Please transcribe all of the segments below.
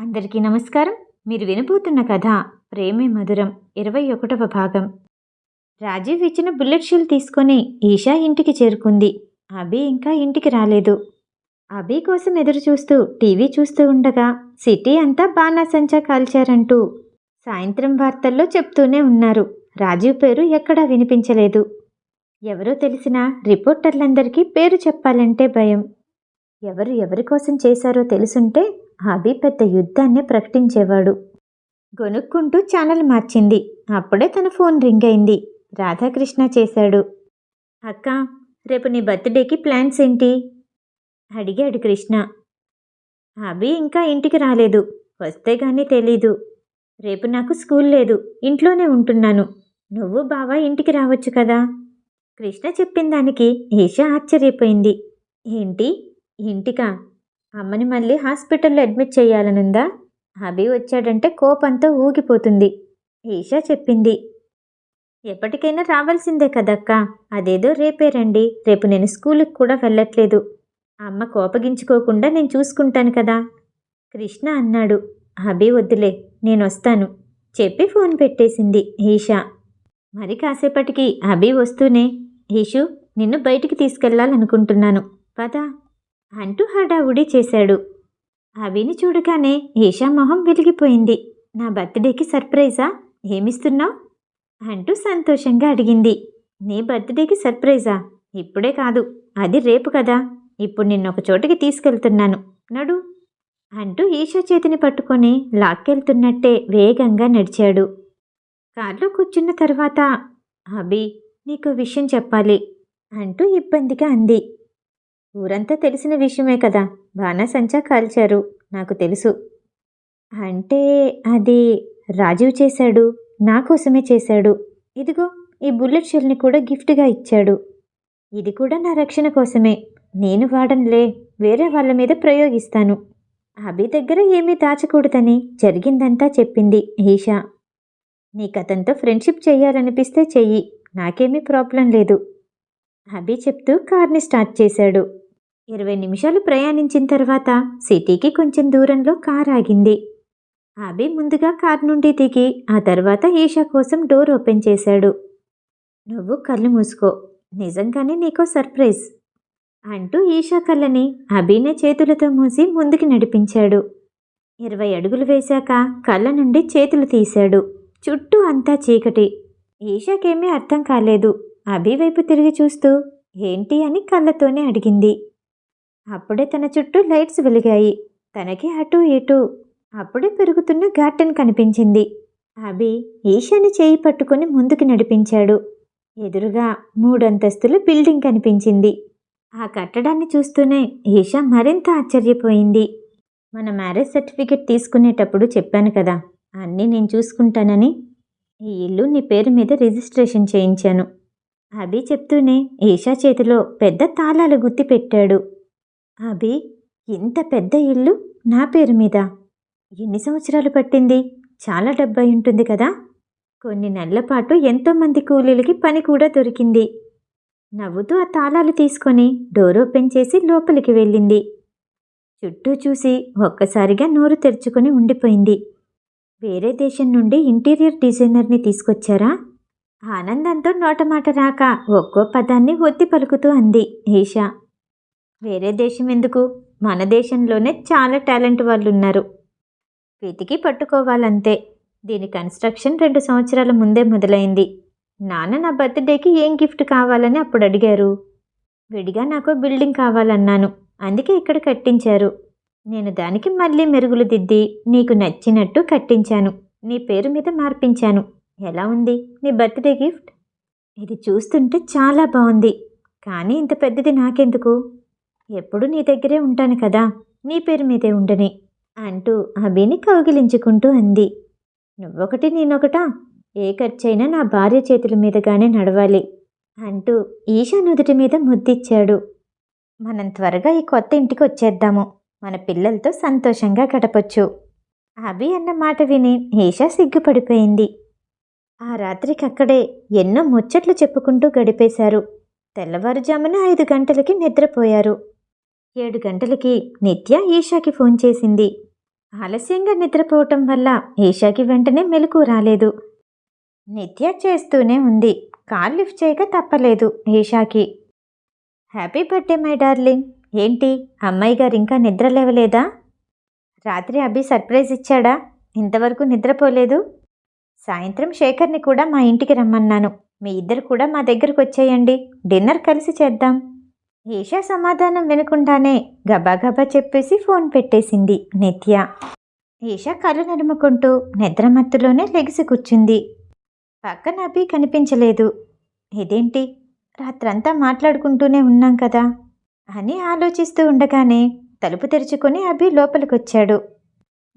అందరికీ నమస్కారం. మీరు వినబోతున్న కథ ప్రేమే మధురం ఇరవై ఒకటవ భాగం. రాజీవ్ ఇచ్చిన బుల్లెట్ షీల్ తీసుకొని ఈషా ఇంటికి చేరుకుంది. అభి ఇంకా ఇంటికి రాలేదు. అభి కోసం ఎదురు చూస్తూ టీవీ చూస్తూ ఉండగా సిటీ అంతా బాణాసంచా కాల్చారంటూ సాయంత్రం వార్తల్లో చెప్తూనే ఉన్నారు. రాజీవ్ పేరు ఎక్కడా వినిపించలేదు. ఎవరో తెలిసిన రిపోర్టర్లందరికీ పేరు చెప్పాలంటే భయం. ఎవరు ఎవరి కోసం చేశారో తెలుసుంటే అభి పెద్ద యుద్ధాన్ని ప్రకటించేవాడు. గొనుక్కుంటూ ఛానల్ మార్చింది. అప్పుడే తన ఫోన్ రింగ్ అయింది. రాధాకృష్ణ చేశాడు. అక్క రేపు నీ బర్త్డేకి ప్లాన్స్ ఏంటి? అడిగాడు కృష్ణ. అభి ఇంకా ఇంటికి రాలేదు. వస్తే గానీ తెలీదు. రేపు నాకు స్కూల్ లేదు. ఇంట్లోనే ఉంటున్నాను. నువ్వు బావా ఇంటికి రావచ్చు కదా? కృష్ణ చెప్పిన దానికి ఈషా ఆశ్చర్యపోయింది. ఏంటి? ఇంటికా? అమ్మని మళ్ళీ హాస్పిటల్లో అడ్మిట్ చేయాలనుందా? అభి వచ్చాడంటే కోపంతో ఊగిపోతుంది. ఈషా చెప్పింది. ఎప్పటికైనా రావాల్సిందే కదక్క. అదేదో రేపే రండి. రేపు నేను స్కూల్కి కూడా వెళ్ళట్లేదు. అమ్మ కోపగించుకోకుండా నేను చూసుకుంటాను కదా. కృష్ణ అన్నాడు. అభి వద్దులే నేను వస్తాను. చెప్పి ఫోన్ పెట్టేసింది ఈషా. మరి కాసేపటికి అభి వస్తూనే ఈషు నిన్ను బయటికి తీసుకెళ్ళాలనుకుంటున్నాను పదా. అంటూ హడావుడి చేశాడు. అవిని చూడగానే ఈషా మొహం వెలిగిపోయింది. నా బర్త్డేకి సర్ప్రైజా? ఏమిస్తున్నావు? అంటూ సంతోషంగా అడిగింది. నీ బర్త్డేకి సర్ప్రైజా? ఇప్పుడే కాదు అది రేపు కదా. ఇప్పుడు నిన్నొక చోటికి తీసుకెళ్తున్నాను. నడు. అంటూ ఈషా చేతిని పట్టుకొని లాక్కెళ్తున్నట్టే వేగంగా నడిచాడు. కారులో కూర్చున్న తర్వాత అభి నీకు విషయం చెప్పాలి అంటూ ఇబ్బందిగా అంది. ఊరంతా తెలిసిన విషయమే కదా. బాణసంచా కాల్చారు. నాకు తెలుసు. అంటే అది రాజీవ్ చేశాడు. నా కోసమే చేశాడు. ఇదిగో ఈ బుల్లెట్ షెల్ని కూడా గిఫ్ట్గా ఇచ్చాడు. ఇది కూడా నా రక్షణ కోసమే. నేను వాడనులే. వేరే వాళ్ళ మీద ప్రయోగిస్తాను. అభి దగ్గర ఏమీ దాచకూడదని జరిగిందంతా చెప్పింది ఈషా నీకతనితో ఫ్రెండ్షిప్ చేయాలనిపిస్తే చెయ్యి. నాకేమీ ప్రాబ్లం లేదు. అభి చెప్తూ కార్ని స్టార్ట్ చేశాడు. ఇరవై నిమిషాలు ప్రయాణించిన తర్వాత సిటీకి కొంచెం దూరంలో కార్ ఆగింది. అభి ముందుగా కార్ నుండి దిగి ఆ తర్వాత ఈషా కోసం డోర్ ఓపెన్ చేశాడు. నువ్వు కళ్ళు మూసుకో. నిజంగానే నీకో సర్ప్రైజ్. అంటూ ఈషా కళ్ళని అభినే చేతులతో మూసి ముందుకు నడిపించాడు. ఇరవై అడుగులు వేశాక కళ్ళ నుండి చేతులు తీశాడు. చుట్టూ అంతా చీకటి. ఈషాకేమీ అర్థం కాలేదు. అభి వైపు తిరిగి చూస్తూ ఏంటి? అని కళ్ళతోనే అడిగింది. అప్పుడే తన చుట్టూ లైట్స్ వెలిగాయి. తనకి అటు ఇటు అప్పుడే పెరుగుతున్న గార్డెన్ కనిపించింది. అభి ఈశాని చేయి పట్టుకుని ముందుకు నడిపించాడు. ఎదురుగా మూడంతస్తుల బిల్డింగ్ కనిపించింది. ఆ కట్టడాన్ని చూస్తూనే ఈషా మరింత ఆశ్చర్యపోయింది. మన మ్యారేజ్ సర్టిఫికెట్ తీసుకునేటప్పుడు చెప్పాను కదా అన్నీ నేను చూసుకుంటానని. ఈ ఇల్లు నీ పేరు మీద రిజిస్ట్రేషన్ చేయించాను. అభి చెప్తూనే ఈషా చేతిలో పెద్ద తాళాలు గుత్తి పెట్టాడు అభి ఇంత పెద్ద ఇల్లు నా పేరు మీద. ఎన్ని సంవత్సరాలు పట్టింది? చాలా డబ్బై ఉంటుంది కదా? కొన్ని నెలల పాటు ఎంతోమంది కూలీలకి పని కూడా దొరికింది. నవ్వుతూ ఆ తాళాలు తీసుకొని డోర్ ఓపెన్ చేసి లోపలికి వెళ్ళింది. చుట్టూ చూసి ఒక్కసారిగా నోరు తెరుచుకొని ఉండిపోయింది. వేరే దేశం నుండి ఇంటీరియర్ డిజైనర్ని తీసుకొచ్చారా? ఆనందంతో నోటమాట రాక ఒక్కో పదాన్ని ఒత్తి పలుకుతూ అంది ఈషా. వేరే దేశం ఎందుకు? మన దేశంలోనే చాలా టాలెంట్ వాళ్ళు ఉన్నారు వెతికి పట్టుకోవాలంతే. దీని కన్స్ట్రక్షన్ రెండు సంవత్సరాల ముందే మొదలైంది. నాన్న నా బర్త్డేకి ఏం గిఫ్ట్ కావాలని అప్పుడు అడిగారు. విడిగా నాకు బిల్డింగ్ కావాలన్నాను. అందుకే ఇక్కడ కట్టించారు. నేను దానికి మళ్ళీ మెరుగులు దిద్ది నీకు నచ్చినట్టు కట్టించాను. నీ పేరు మీద మార్పించాను. ఎలా ఉంది? నీ బర్త్డే గిఫ్ట్? ఇది చూస్తుంటే చాలా బాగుంది. కానీ ఇంత పెద్దది నాకెందుకు? ఎప్పుడు నీ దగ్గరే ఉంటాను కదా నీ పేరు మీదే ఉండని అంటూ అభిని కౌగిలించుకుంటూ అంది. నువ్వొకటి నేనొకటా? ఏ ఖర్చైనా నా భార్య చేతుల మీదగానే నడవాలి అంటూ ఈషా నుదుటి మీద ముద్దిచ్చాడు. మనం త్వరగా ఈ కొత్త ఇంటికి వచ్చేద్దాము మన పిల్లలతో సంతోషంగా గడపచ్చు. అభి అన్న మాట విని ఈషా సిగ్గుపడిపోయింది. ఆ రాత్రికి అక్కడే ఎన్నో ముచ్చట్లు చెప్పుకుంటూ గడిపేశారు. తెల్లవారుజామున ఐదు గంటలకి నిద్రపోయారు. ఏడు గంటలకి నిత్య ఈషాకి ఫోన్ చేసింది. ఆలస్యంగా నిద్రపోవటం వల్ల ఈషాకి వెంటనే మెలకు రాలేదు. నిత్య చేస్తూనే ఉంది. కాల్ లిఫ్ట్ చేయక తప్పలేదు ఈషాకి. Happy birthday my darling. ఏంటి? అమ్మాయి గారు ఇంకా నిద్ర లేవలేదా? రాత్రి అభి సర్ప్రైజ్ ఇచ్చాడా? ఇంతవరకు నిద్రపోలేదు? సాయంత్రం శేఖర్ని కూడా మా ఇంటికి రమ్మన్నాను. మీ ఇద్దరు కూడా మా దగ్గరకు వచ్చేయండి. డిన్నర్ కలిసి చేద్దాం. ఏషా సమాధానం వినకుండానే గబాగబా చెప్పేసి ఫోన్ పెట్టేసింది నిత్య. ఏషా కళ్ళు నడుముకుంటూ నిద్రమత్తులోనే లెగిసి కూర్చుంది. పక్కన అభి కనిపించలేదు. ఇదేంటి? రాత్రంతా మాట్లాడుకుంటూనే ఉన్నాం కదా? అని ఆలోచిస్తూ ఉండగానే తలుపు తెరుచుకొని Abhi లోపలికొచ్చాడు.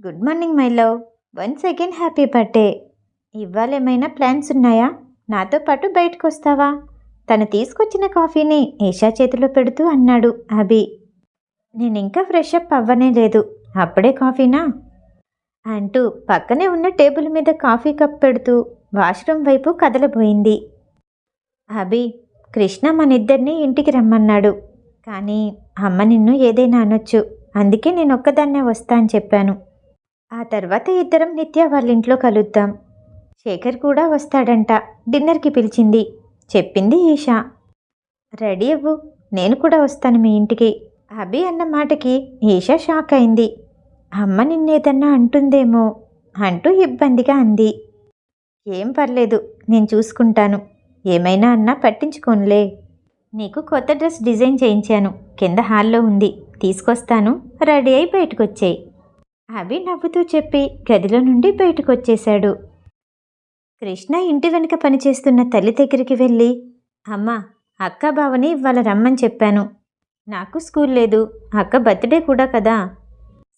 Good morning my love. Once again happy birthday. ఇవ్వాలేమైనా plans ఉన్నాయా? నాతో పాటు బయటకు వస్తావా తను తీసుకొచ్చిన కాఫీని ఈషా చేతిలో పెడుతూ అన్నాడు అభి నేను ఇంకా ఫ్రెష్ అప్ అవ్వనే లేదు. అప్పుడే కాఫీనా? అంటూ పక్కనే ఉన్న టేబుల్ మీద కాఫీ కప్ పెడుతూ వాష్రూమ్ వైపు కదలబోయింది. అభి కృష్ణ మనిద్దరినీ ఇంటికి రమ్మన్నాడు. కానీ అమ్మ నిన్ను ఏదైనా అనొచ్చు. అందుకే నేను ఒక్కదాన్నే వస్తా అని చెప్పాను. ఆ తర్వాత ఇద్దరం నిత్య వాళ్ళ ఇంట్లో కలుద్దాం. శేఖర్ కూడా వస్తాడంట. డిన్నర్కి పిలిచింది. చెప్పింది ఈషా. రెడీ అవ్వు నేను కూడా వస్తాను మీ ఇంటికి. అభి అన్న మాటకి ఈషా షాక్ అయింది. అమ్మ నిన్నేదన్నా అంటుందేమో అంటూ ఇబ్బందిగా అంది. ఏం పర్లేదు నేను చూసుకుంటాను. ఏమైనా అన్నా పట్టించుకోనులే. నీకు కొత్త డ్రెస్ డిజైన్ చేయించాను. కింద హాల్లో ఉంది. తీసుకొస్తాను. రెడీ అయి బయటకొచ్చాయి. అభి నవ్వుతూ చెప్పి గదిలో నుండి బయటకొచ్చేశాడు. కృష్ణ ఇంటి వెనుక పనిచేస్తున్న తల్లి దగ్గరికి వెళ్ళి అమ్మా అక్క బావని ఇవాళ రమ్మని చెప్పాను. నాకు స్కూల్ లేదు. అక్క బర్త్డే కూడా కదా.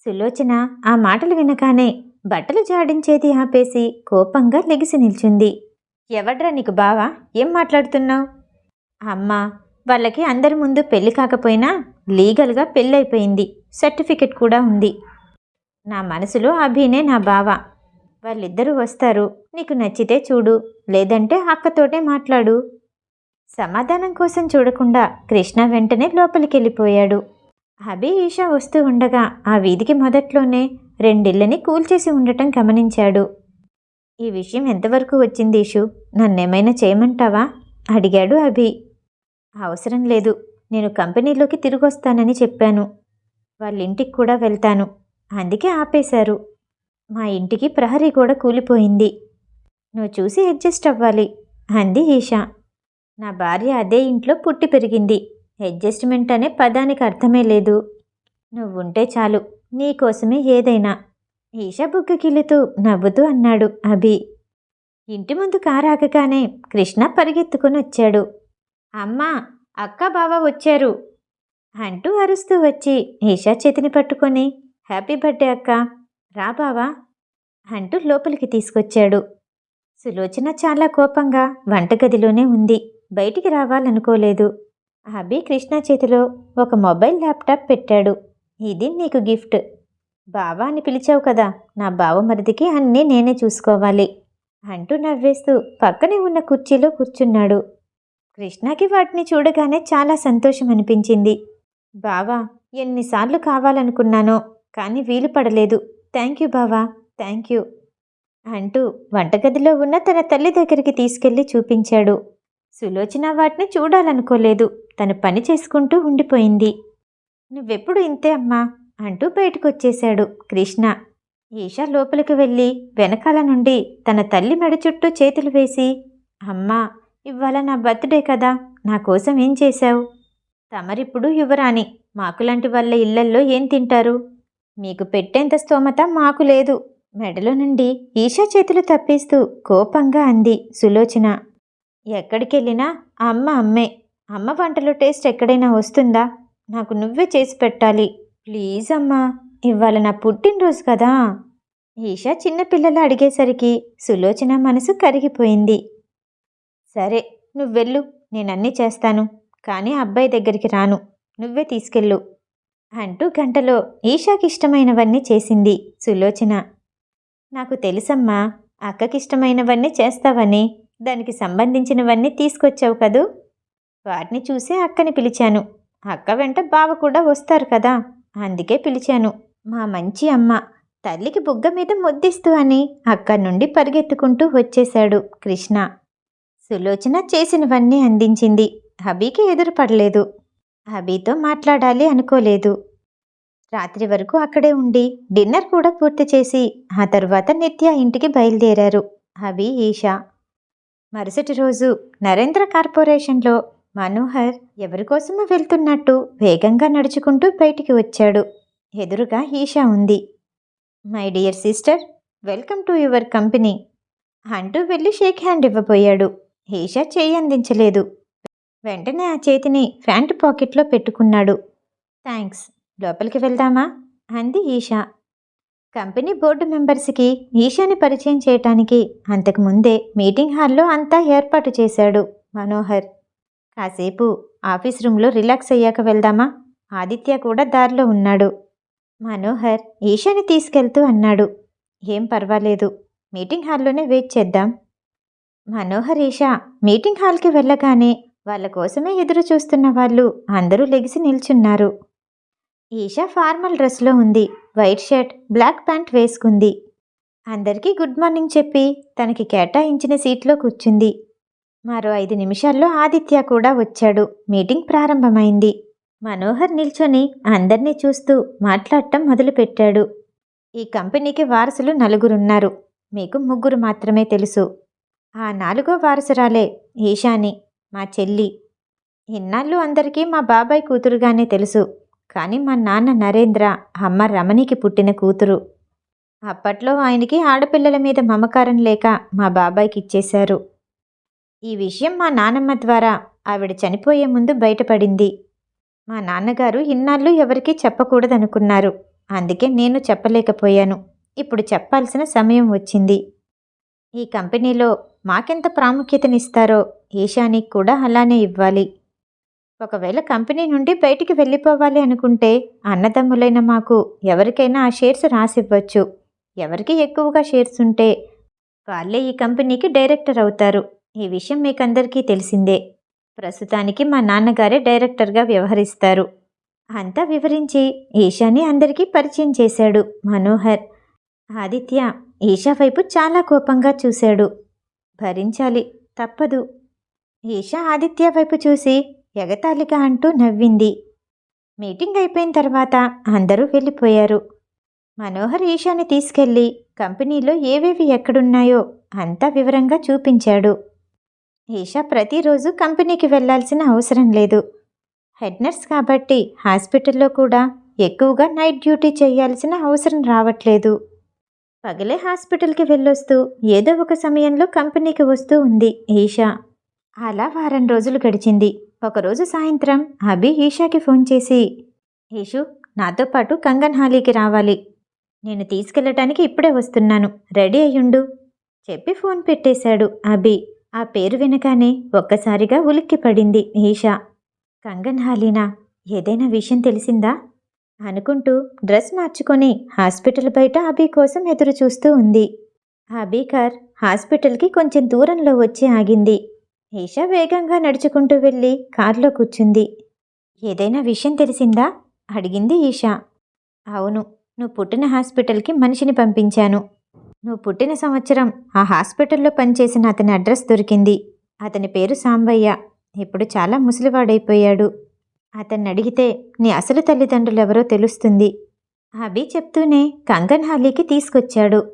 సులోచన ఆ మాటలు వినగానే బట్టలు జాడించేది ఆపేసి కోపంగా లెగిసి నిల్చుంది. ఎవడ్రా నీకు బావా? ఏం మాట్లాడుతున్నావు? అమ్మా వాళ్ళకి అందరి ముందు పెళ్ళి కాకపోయినా లీగల్గా పెళ్ళైపోయింది. సర్టిఫికెట్ కూడా ఉంది. నా మనసులో అభినే నా బావ. వాళ్ళిద్దరూ వస్తారు. నీకు నచ్చితే చూడు లేదంటే అక్కతోటే మాట్లాడు. సమాధానం కోసం చూడకుండా కృష్ణ వెంటనే లోపలికి వెళ్ళిపోయాడు అభి ఈషా వస్తూ ఉండగా ఆ వీధికి మొదట్లోనే రెండిళ్ళని కూల్చేసి ఉండటం గమనించాడు. ఈ విషయం ఎంతవరకు వచ్చింది ఈషు? నన్నేమైనా చేయమంటావా? అడిగాడు అభి. అవసరం లేదు. నేను కంపెనీలోకి తిరిగొస్తానని చెప్పాను. వాళ్ళ ఇంటికి కూడా వెళ్తాను. అందుకే ఆపేశారు. మా ఇంటికి ప్రహరీ కూడా కూలిపోయింది. నువ్వు చూసి అడ్జస్ట్ అవ్వాలి అంది ఈషా. నా భార్య అదే ఇంట్లో పుట్టి పెరిగింది. అడ్జస్ట్మెంట్ అనే పదానికి అర్థమే లేదు. నువ్వుంటే చాలు నీకోసమే ఏదైనా. ఈషా బుగ్గకిల్లుతూ నవ్వుతూ అన్నాడు అభి. ఇంటి ముందు కారు కృష్ణ పరిగెత్తుకుని వచ్చాడు. అమ్మా అక్క బావ వచ్చారు అంటూ అరుస్తూ వచ్చి ఈషా చేతిని పట్టుకొని హ్యాపీ బర్త్డే అక్క. రా బావా అంటూ లోపలికి తీసుకొచ్చాడు. సులోచన చాలా కోపంగా వంటగదిలోనే ఉంది. బయటికి రావాలనుకోలేదు. అభి కృష్ణ చేతిలో ఒక మొబైల్ ల్యాప్టాప్ పెట్టాడు. ఇది నీకు గిఫ్ట్. బావా అని పిలిచావు కదా నా బావమరిదికి అన్నీ నేనే చూసుకోవాలి అంటూ నవ్వేస్తూ పక్కనే ఉన్న కుర్చీలో కూర్చున్నాడు. కృష్ణకి వాటిని చూడగానే చాలా సంతోషం అనిపించింది. బావా ఎన్నిసార్లు కావాలనుకున్నానో కానీ వీలు పడలేదు. థ్యాంక్ యూ బావా థ్యాంక్ యూ అంటూ వంటగదిలో ఉన్న తన తల్లి దగ్గరికి తీసుకెళ్ళి చూపించాడు. సులోచన వాటిని చూడాలనుకోలేదు. తను పని చేసుకుంటూ ఉండిపోయింది. నువ్వెప్పుడు ఇంతే అమ్మా అంటూ బయటకు వచ్చేశాడు కృష్ణ. ఈషా లోపలికి వెళ్ళి వెనకాల నుండి తన తల్లి మెడ చుట్టూ చేతులు వేసి అమ్మా ఇవాళ నా బర్త్డే కదా నా కోసం ఏం చేశావు? తమరిప్పుడు యువరాణి మాకులాంటి వాళ్ళ ఇళ్ళల్లో ఏం తింటారు? మీకు పెట్టేంత స్తోమత మాకు లేదు. మెడలో నుండి ఈషా చేతులు తప్పిస్తూ కోపంగా అంది సులోచన. ఎక్కడికెళ్ళినా అమ్మ అమ్మే. అమ్మ వంటలో టేస్ట్ ఎక్కడైనా వస్తుందా? నాకు నువ్వే చేసి పెట్టాలి. ప్లీజ్ అమ్మా ఇవాళ నా పుట్టినరోజు కదా. ఈషా చిన్నపిల్లలు అడిగేసరికి సులోచన మనసు కరిగిపోయింది. సరే నువ్వెళ్ళు. నేనన్నీ చేస్తాను. కానీ అబ్బాయి దగ్గరికి రాను. నువ్వే తీసుకెళ్ళు. అంటూ గంటలో ఈషాకిష్టమైనవన్నీ చేసింది సులోచన. నాకు తెలుసమ్మా అక్కకిష్టమైనవన్నీ చేస్తావని దానికి సంబంధించినవన్నీ తీసుకొచ్చావు కదూ? వాటిని చూసే అక్కని పిలిచాను. అక్క వెంట బావ కూడా వస్తారు కదా అందుకే పిలిచాను. మా మంచి అమ్మ తల్లికి బుగ్గ మీద ముద్దిస్తూ అని అక్కడి నుండి పరిగెత్తుకుంటూ వచ్చేశాడు కృష్ణ. సులోచన చేసినవన్నీ అందించింది. హబీకి ఎదురుపడలేదు హబీతో మాట్లాడాలి అనుకోలేదు. రాత్రి వరకు అక్కడే ఉండి డిన్నర్ కూడా పూర్తి చేసి ఆ తర్వాత నిత్య ఇంటికి బయలుదేరారు. అవి ఈషా. మరుసటి రోజు నరేంద్ర కార్పొరేషన్లో మనోహర్ ఎవరికోసమో వెళ్తున్నట్టు వేగంగా నడుచుకుంటూ బయటికి వచ్చాడు. ఎదురుగా ఈషా ఉంది. My dear sister welcome to your company అంటూ వెళ్ళి షేక్ హ్యాండ్ ఇవ్వబోయాడు. ఈషా చేయి అందించలేదు. వెంటనే ఆ చేతిని ఫ్యాంట్ పాకెట్లో పెట్టుకున్నాడు. థ్యాంక్స్ లోపలికి వెళ్దామా? అంది ఈషా. కంపెనీ బోర్డు మెంబర్స్కి ఈషాని పరిచయం చేయటానికి అంతకుముందే మీటింగ్ హాల్లో అంతా ఏర్పాటు చేశాడు మనోహర్. కాసేపు ఆఫీస్ రూమ్లో రిలాక్స్ అయ్యాక వెళ్దామా? ఆదిత్య కూడా దారిలో ఉన్నాడు. మనోహర్ ఈషాని తీసుకెళ్తూ అన్నాడు. ఏం పర్వాలేదు మీటింగ్ హాల్లోనే వెయిట్ చేద్దాం. మనోహర్ ఈషా మీటింగ్ హాల్కి వెళ్ళగానే వాళ్ళ కోసమే ఎదురు చూస్తున్న వాళ్ళు అందరూ లెగిసి నిల్చున్నారు. ఈషా ఫార్మల్ డ్రెస్లో ఉంది. వైట్ షర్ట్ బ్లాక్ ప్యాంట్ వేసుకుంది. అందరికీ గుడ్ మార్నింగ్ చెప్పి తనకి కేటాయించిన సీట్లో కూర్చుంది. మరో ఐదు నిమిషాల్లో ఆదిత్య కూడా వచ్చాడు. మీటింగ్ ప్రారంభమైంది. మనోహర్ నిల్చొని అందర్నీ చూస్తూ మాట్లాడటం మొదలుపెట్టాడు. ఈ కంపెనీకి వారసులు నలుగురున్నారు. మీకు ముగ్గురు మాత్రమే తెలుసు. ఆ నాలుగో వారసురాలే ఈశాని మా చెల్లి. ఇన్నాళ్ళు అందరికీ మా బాబాయ్ కూతురుగానే తెలుసు. కానీ మా నాన్న నరేంద్ర అమ్మ రమణికి పుట్టిన కూతురు. అప్పట్లో ఆయనకి ఆడపిల్లల మీద మమకారం లేక మా బాబాయ్కి ఇచ్చేశారు. ఈ విషయం మా నానమ్మ ద్వారా ఆవిడ చనిపోయే ముందు బయటపడింది. మా నాన్నగారు ఇన్నాళ్ళు ఎవరికీ చెప్పకూడదనుకున్నారు. అందుకే నేను చెప్పలేకపోయాను. ఇప్పుడు చెప్పాల్సిన సమయం వచ్చింది. ఈ కంపెనీలో మాకెంత ప్రాముఖ్యతనిస్తారో ఈశానికి కూడా అలానే ఇవ్వాలి. ఒకవేళ కంపెనీ నుండి బయటికి వెళ్ళిపోవాలి అనుకుంటే అన్నదమ్ములైన మాకు ఎవరికైనా ఆ షేర్స్ రాసివ్వచ్చు. ఎవరికి ఎక్కువగా షేర్స్ ఉంటే వాళ్ళే ఈ కంపెనీకి డైరెక్టర్ అవుతారు. ఈ విషయం మీకందరికీ తెలిసిందే. ప్రస్తుతానికి మా నాన్నగారే డైరెక్టర్గా వ్యవహరిస్తారు. అంతా వివరించి ఈషాని అందరికీ పరిచయం చేశాడు మనోహర్. ఆదిత్య ఈషా వైపు చాలా కోపంగా చూశాడు. భరించాలి తప్పదు. ఈషా ఆదిత్య వైపు చూసి ఎగతాళిగా అంటూ నవ్వింది. మీటింగ్ అయిపోయిన తర్వాత అందరూ వెళ్ళిపోయారు. మనోహర్ ఈషాని తీసుకెళ్ళి కంపెనీలో ఏవేవి ఎక్కడున్నాయో అంతా వివరంగా చూపించాడు. ఈషా ప్రతిరోజు కంపెనీకి వెళ్ళాల్సిన అవసరం లేదు. హెడ్ నర్స్ కాబట్టి హాస్పిటల్లో కూడా ఎక్కువగా నైట్ డ్యూటీ చేయాల్సిన అవసరం రావట్లేదు. పగలే హాస్పిటల్కి వెళ్ళొస్తూ ఏదో ఒక సమయంలో కంపెనీకి వస్తూ ఉంది ఈషా. అలా వారం రోజులు గడిచింది. ఒకరోజు సాయంత్రం అభి ఈషాకి ఫోన్ చేసి ఈషు నాతో పాటు కంగన్ హాలీకి రావాలి. నేను తీసుకెళ్ళటానికి ఇప్పుడే వస్తున్నాను. రెడీ అయ్యుండు. చెప్పి ఫోన్ పెట్టేశాడు అభి. ఆ పేరు వినగానే ఒక్కసారిగా ఉలిక్కి పడింది ఈషా కంగన్ హాలీనా ఏదైనా విషయం తెలిసిందా? అనుకుంటూ డ్రెస్ మార్చుకొని హాస్పిటల్ బయట అభి కోసం ఎదురు చూస్తూ ఉంది. అభి కార్ హాస్పిటల్కి కొంచెం దూరంలో వచ్చి ఆగింది. ఈషా వేగంగా నడుచుకుంటూ వెళ్ళి కారులో కూర్చుంది. ఏదైనా విషయం తెలిసిందా? అడిగింది ఈషా. అవును నువ్వు పుట్టిన హాస్పిటల్కి మనిషిని పంపించాను. నువ్వు పుట్టిన సంవత్సరం ఆ హాస్పిటల్లో పనిచేసిన అతని అడ్రస్ దొరికింది. అతని పేరు సాంబయ్య. ఇప్పుడు చాలా ముసలివాడైపోయాడు. అతన్ని అడిగితే నీ అసలు తల్లిదండ్రులు ఎవరో తెలుస్తుంది? అభి చెప్తూనే కంగన్ హాలీకి తీసుకొచ్చాడు.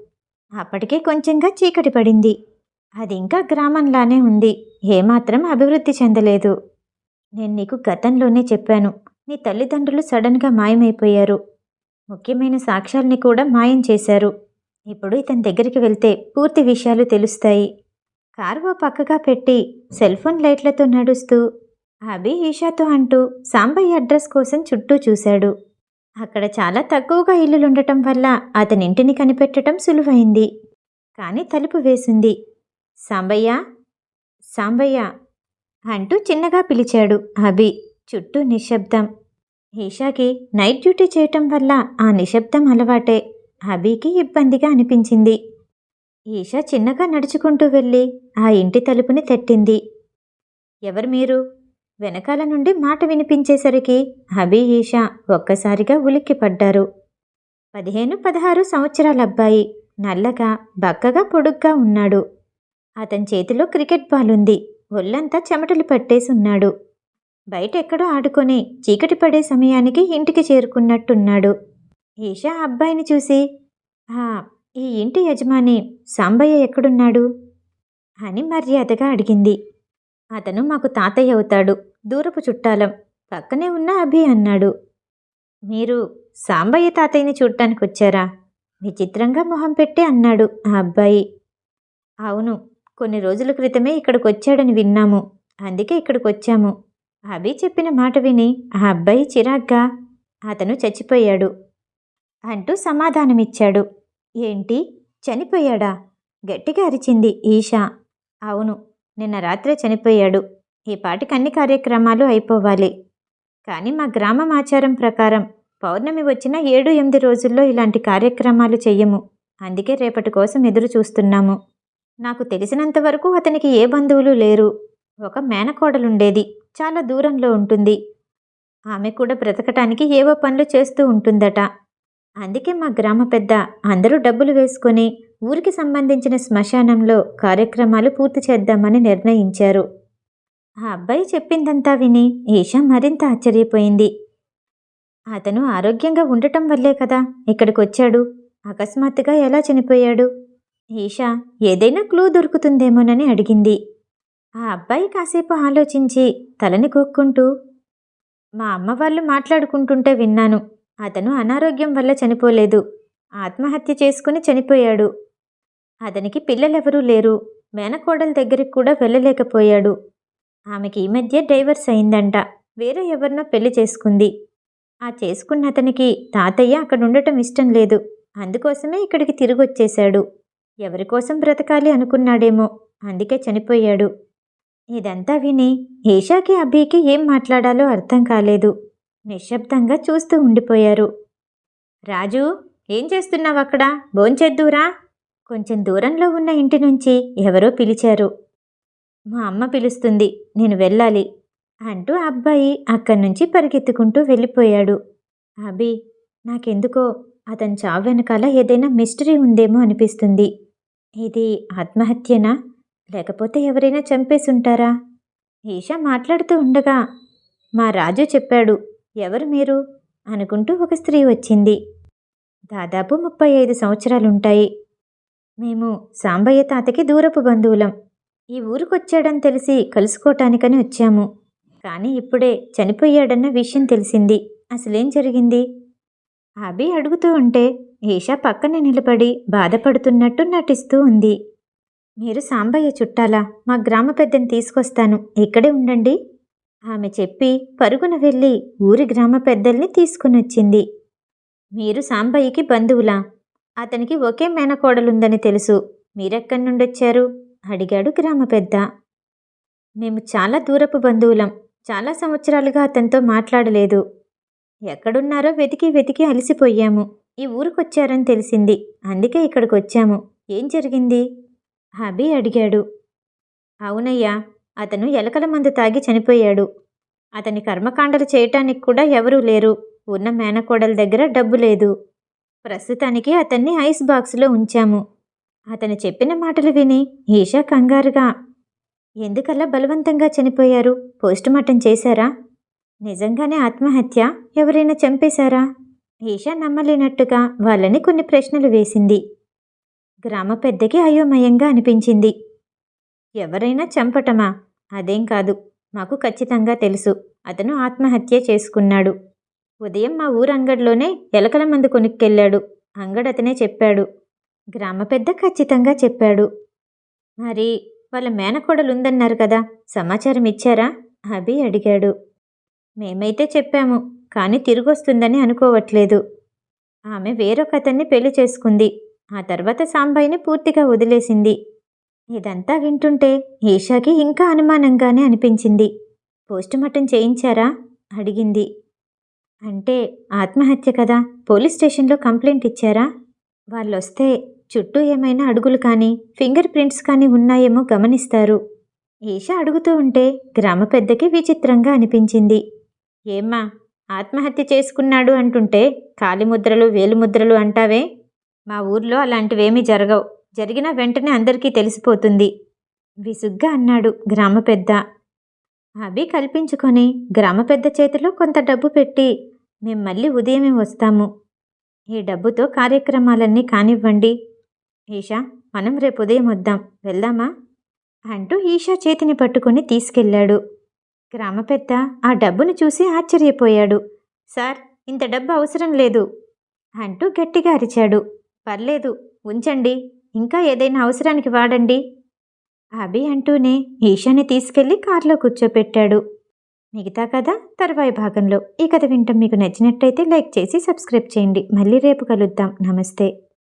అప్పటికే కొంచెంగా చీకటి పడింది. అది ఇంకా గ్రామంలానే ఉంది. ఏమాత్రం అభివృద్ధి చెందలేదు. నేను నీకు గతంలోనే చెప్పాను. నీ తల్లిదండ్రులు సడన్గా మాయమైపోయారు. ముఖ్యమైన సాక్ష్యాల్ని కూడా మాయం చేశారు. ఇప్పుడు ఇతని దగ్గరికి వెళ్తే పూర్తి విషయాలు తెలుస్తాయి. కారు ఓ పక్కగా పెట్టి సెల్ ఫోన్ లైట్లతో నడుస్తూ అభి ఈషాతో అంటూ సాంబయ్య అడ్రస్ కోసం చుట్టూ చూశాడు. అక్కడ చాలా తక్కువగా ఇల్లులుండటం వల్ల అతని ఇంటిని కనిపెట్టడం సులువైంది. కానీ తలుపు వేసింది. సాంబయ్య సాంబయ్య అంటూ చిన్నగా పిలిచాడు అభి. చుట్టూ నిశ్శబ్దం. ఈషాకి నైట్ డ్యూటీ చేయటం వల్ల ఆ నిశ్శబ్దం అలవాటే. అభికి ఇబ్బందిగా అనిపించింది. ఈషా చిన్నగా నడుచుకుంటూ వెళ్ళి ఆ ఇంటి తలుపుని తట్టింది. ఎవరు మీరు? వెనకాల నుండి మాట వినిపించేసరికి అభి ఈషా ఒక్కసారిగా ఉలిక్కిపడ్డారు. పదిహేను పదహారు సంవత్సరాల అబ్బాయి నల్లగా బక్కగా పొడుగ్గా ఉన్నాడు. అతని చేతిలో క్రికెట్ బాల్ ఉంది ఒళ్ళంతా చెమటలు పట్టేసి ఉన్నాడు బయట ఎక్కడో ఆడుకొని చీకటి పడే సమయానికి ఇంటికి చేరుకున్నట్టున్నాడు. ఈషా అబ్బాయిని చూసి ఈ ఇంటి యజమాని సాంబయ్య ఎక్కడున్నాడు? అని మర్యాదగా అడిగింది. అతను మాకు తాతయ్య అవుతాడు. దూరపు చుట్టాలం. పక్కనే ఉన్న అభి అన్నాడు. మీరు సాంబయ్య తాతయ్యని చూడటానికి వచ్చారా విచిత్రంగా మొహం పెట్టి అన్నాడు ఆ అబ్బాయి. అవును. కొన్ని రోజుల క్రితమే ఇక్కడికి వచ్చాడని విన్నాము. అందుకే ఇక్కడికి వచ్చాము అభి చెప్పిన మాట విని ఆ అబ్బాయి చిరాగ్గా అతను చచ్చిపోయాడు అంటూ సమాధానమిచ్చాడు. ఏంటి? చనిపోయాడా? గట్టిగా అరిచింది ఈషా. అవును నిన్న రాత్రే చనిపోయాడు. ఈ పాటికి అన్ని కార్యక్రమాలు అయిపోవాలి. కానీ మా గ్రామం ఆచారం ప్రకారం పౌర్ణమి వచ్చిన ఏడు ఎనిమిది రోజుల్లో ఇలాంటి కార్యక్రమాలు చెయ్యము. అందుకే రేపటి కోసం ఎదురు చూస్తున్నాము నాకు తెలిసినంత వరకు అతనికి ఏ బంధువులు లేరు. ఒక మేనకోడలుండేది. చాలా దూరంలో ఉంటుంది. ఆమె కూడా బ్రతకటానికి ఏవో పనులు చేస్తూ ఉంటుందట. అందుకే మా గ్రామ పెద్ద అందరూ డబ్బులు వేసుకొని ఊరికి సంబంధించిన శ్మశానంలో కార్యక్రమాలు పూర్తి చేద్దామని నిర్ణయించారు. ఆ అబ్బాయి చెప్పిందంతా విని ఈషా మరింత ఆశ్చర్యపోయింది. అతను ఆరోగ్యంగా ఉండటం వల్లే కదా ఇక్కడికి వచ్చాడు అకస్మాత్తుగా ఎలా చనిపోయాడు? ఈషా ఏదైనా క్లూ దొరుకుతుందేమోనని అడిగింది. ఆ అబ్బాయి కాసేపు ఆలోచించి తలని కొక్కుంటూ మా అమ్మ వాళ్ళు మాట్లాడుకుంటుంటే విన్నాను. అతను అనారోగ్యం వల్ల చనిపోలేదు. ఆత్మహత్య చేసుకుని చనిపోయాడు. అతనికి పిల్లలెవరూ లేరు. మేనకోడల దగ్గరికి కూడా వెళ్ళలేకపోయాడు. ఆమెకి ఈ మధ్య డైవర్స్ అయిందంట. వేరే ఎవరినో పెళ్ళి చేసుకుంది. ఆ చేసుకున్న అతనికి తాతయ్య అక్కడ ఉండటం ఇష్టం లేదు. అందుకోసమే ఇక్కడికి తిరిగి వచ్చేశాడు ఎవరి కోసం బ్రతకాలి అనుకున్నాడేమో. అందుకే చనిపోయాడు. ఇదంతా విని ఏషాకి అబ్బీకి ఏం మాట్లాడాలో అర్థం కాలేదు. నిశ్శబ్దంగా చూస్తూ ఉండిపోయారు. రాజు ఏం చేస్తున్నావు అక్కడ? భోంచేద్దూరా కొంచెం దూరంలో ఉన్న ఇంటి నుంచి ఎవరో పిలిచారు. మా అమ్మ పిలుస్తుంది నేను వెళ్ళాలి అంటూ అబ్బాయి అక్కడి నుంచి పరిగెత్తుకుంటూ వెళ్ళిపోయాడు. అభి నాకెందుకో? అతని చావు వెనకాల ఏదైనా మిస్టరీ ఉందేమో అనిపిస్తుంది. ఇది ఆత్మహత్యనా? లేకపోతే ఎవరైనా చంపేసి ఉంటారా ఈషా మాట్లాడుతూ ఉండగా మా రాజు చెప్పాడు ఎవరు మీరు? అనుకుంటూ ఒక స్త్రీ వచ్చింది. దాదాపు ముప్పై ఐదు సంవత్సరాలుంటాయి. మేము సాంబయ్య తాతకి దూరపు బంధువులం. ఈ ఊరికొచ్చాడని తెలిసి కలుసుకోవటానికని వచ్చాము. కానీ ఇప్పుడే చనిపోయాడన్న విషయం తెలిసింది. అసలేం జరిగింది? అభి అడుగుతూ ఉంటే ఈషా పక్కన నిలబడి బాధపడుతున్నట్టు నటిస్తూ ఉంది. మీరు సాంబయ్య చుట్టాలా? మా గ్రామ పెద్దని తీసుకొస్తాను. ఇక్కడే ఉండండి. ఆమె చెప్పి పరుగున వెళ్ళి ఊరి గ్రామ పెద్దల్ని తీసుకునొచ్చింది. మీరు సాంబయ్యకి బంధువులా? అతనికి ఒకే మేనకోడలుందని తెలుసు. మీరెక్కడి నుండొచ్చారు? అడిగాడు గ్రామ పెద్ద. మేము చాలా దూరపు బంధువులం. చాలా సంవత్సరాలుగా అతనితో మాట్లాడలేదు. ఎక్కడున్నారో వెతికి వెతికి అలసిపోయాము. ఈ ఊరికొచ్చారని తెలిసింది. అందుకే ఇక్కడికి వచ్చాము ఏం జరిగింది? హబీ అడిగాడు. అవునయ్యా అతను ఎలకల మందు తాగి చనిపోయాడు. అతని కర్మకాండలు చేయటానికి కూడా ఎవరూ లేరు. ఉన్న మేనకోడల దగ్గర డబ్బు లేదు. ప్రస్తుతానికి అతన్ని ఐస్ బాక్స్లో ఉంచాము. అతను చెప్పిన మాటలు విని ఈషా కంగారుగా ఎందుకలా బలవంతంగా చనిపోయారు? పోస్టుమార్టం చేశారా? నిజంగానే ఆత్మహత్య? ఎవరైనా చంపేశారా? ఈషా నమ్మలేనట్టుగా వాళ్ళని కొన్ని ప్రశ్నలు వేసింది. గ్రామ పెద్దకి అయోమయంగా అనిపించింది. ఎవరైనా చంపటమా? అదేం కాదు. మాకు ఖచ్చితంగా తెలుసు. అతను ఆత్మహత్య చేసుకున్నాడు. ఉదయం మా ఊరు అంగడిలోనే ఎలకల మందు కొనుక్కెళ్ళాడు. అంగడతనే చెప్పాడు. గ్రామ పెద్ద ఖచ్చితంగా చెప్పాడు. మరి వాళ్ళ మేనకోడలు ఉందన్నారు కదా? సమాచారం ఇచ్చారా? అభి అడిగాడు. మేమైతే చెప్పాము కానీ తిరిగొస్తుందని అనుకోవట్లేదు. ఆమె వేరొక అతన్ని పెళ్ళి చేసుకుంది. ఆ తర్వాత సాంబాయిని పూర్తిగా వదిలేసింది. ఇదంతా వింటుంటే ఈషాకి ఇంకా అనుమానంగానే అనిపించింది. పోస్టుమార్టం చేయించారా? అడిగింది. అంటే ఆత్మహత్య కదా పోలీస్ స్టేషన్లో కంప్లైంట్ ఇచ్చారా? వాళ్ళొస్తే చుట్టూ ఏమైనా అడుగులు కానీ ఫింగర్ ప్రింట్స్ కానీ ఉన్నాయేమో గమనిస్తారు. ఈషా అడుగుతూ ఉంటే గ్రామ పెద్దకి విచిత్రంగా అనిపించింది. ఏమ్మా ఆత్మహత్య చేసుకున్నాడు అంటుంటే కాలిముద్రలు వేలిముద్రలు అంటావే? మా ఊర్లో అలాంటివేమీ జరగవు. జరిగిన వెంటనే అందరికీ తెలిసిపోతుంది. విసుగ్గా అన్నాడు గ్రామ పెద్ద. అభి కల్పించుకొని గ్రామ పెద్ద చేతిలో కొంత డబ్బు పెట్టి మేం మళ్ళీ ఉదయమే వస్తాము. ఈ డబ్బుతో కార్యక్రమాలన్నీ కానివ్వండి. ఈషా మనం రేపు ఉదయం వద్దాం. వెళ్దామా? అంటూ ఈషా చేతిని పట్టుకొని తీసుకెళ్ళాడు. గ్రామ పెద్ద ఆ డబ్బును చూసి ఆశ్చర్యపోయాడు. సార్ ఇంత డబ్బు అవసరం లేదు అంటూ గట్టిగా అరిచాడు. పర్లేదు ఉంచండి. ఇంకా ఏదైనా అవసరానికి వాడండి అభి అంటూనే ఈషాని తీసుకెళ్ళి కారులో కూర్చోపెట్టాడు. మిగతా కథ తర్వాయి భాగంలో. ఈ కథ వింటం మీకు నచ్చినట్టయితే లైక్ చేసి సబ్స్క్రైబ్ చేయండి. మళ్ళీ రేపు కలుద్దాం. నమస్తే.